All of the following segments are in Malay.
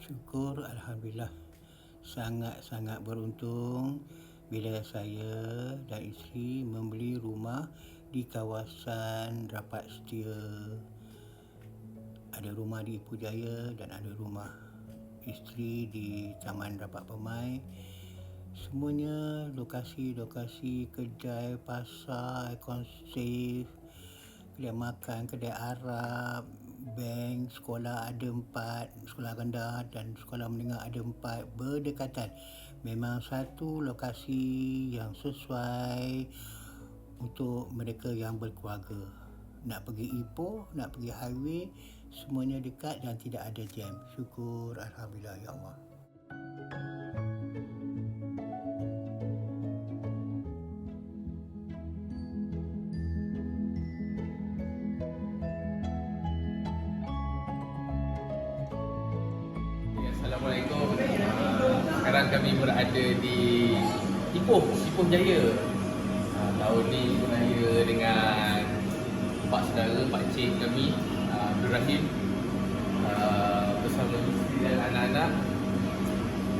Syukur Alhamdulillah sangat-sangat beruntung bila saya dan isteri membeli rumah di kawasan Rapat Setia. Ada rumah di Ipoh Jaya dan ada rumah isteri di Taman Rapat Permai. Semuanya lokasi-lokasi kedai, pasar, konsep, kedai makan, kedai Arab, bank, sekolah ada empat, sekolah rendah dan sekolah menengah ada empat berdekatan. Memang satu lokasi yang sesuai untuk mereka yang berkeluarga. Nak pergi Ipoh, nak pergi highway, semuanya dekat dan tidak ada jam. Syukur Alhamdulillah Ya Allah. Assalamualaikum. Uh, sekarang kami berada di Ipoh, Ipoh Jaya. Uh, tahun ni Jaya dengan pak saudara, pak cik kami, uh, Abdul Rahim. Uh, bersama isteri dan anak-anak.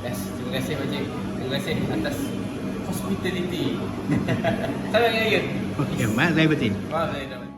Yes, terima kasih Pak Cik. Terima kasih atas hospitality. Salam Jaya. Okey, mak saya betul. Maaf saya dah.